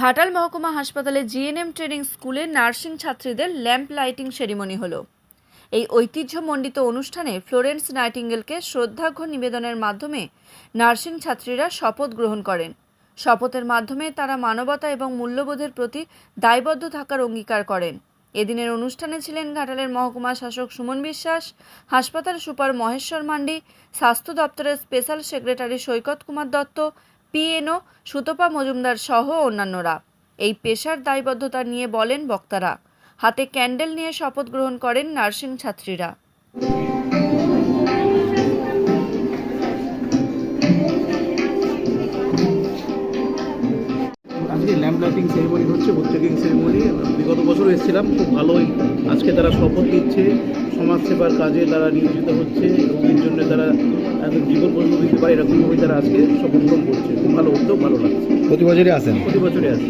ঘাটাল মহকুমা হাসপাতালে GNM training স্কুলে নার্সিং ছাত্রীদের ল্যাম্প লাইটিং সেরিমনি হলো। এই ঐতিহ্যমণ্ডিত অনুষ্ঠানে ফ্লোরেন্স নাইটিঙ্গেলকে শ্রদ্ধার্ঘ্য নিবেদনের মাধ্যমে নার্সিং ছাত্রীরা শপথ গ্রহণ করেন। শপথের মাধ্যমে তারা মানবতা এবং মূল্যবোধের প্রতি দায়বদ্ধ থাকার অঙ্গীকার করেন। এদিনের অনুষ্ঠানে ছিলেন ঘাটালের মহকুমা শাসক সুমন বিশ্বাস, হাসপাতাল সুপার মহেশ্বর মান্ডি, স্বাস্থ্য দপ্তরের special secretary Saikat Kumar Dutta PNO, Sutapa Majumdar সহ অন্যান্যরা। এই পেশার দায়বদ্ধতা নিয়ে বলেন বক্তারা। হাতে ক্যান্ডেল নিয়ে শপথ গ্রহণ করেন নার্সিং ছাত্রীরা। আজকে ল্যাম্প লাইটিং সেরিমনি হচ্ছে বিগত বছর এসেছিলাম, খুব ভালোই। আজকে তারা শপথ নিচ্ছে। সমাজসেবার কাজে তারা নিয়োজিত হচ্ছে রোগীর জন্য তারা এখন জীবন পর্যন্ত দিতে পারে এরকমভাবে তারা আজকে গ্রহণ করছে। খুব ভালো উদ্যোগ ভালো লাগছে। প্রতি বছরই আসেন? প্রতি বছরই আসে।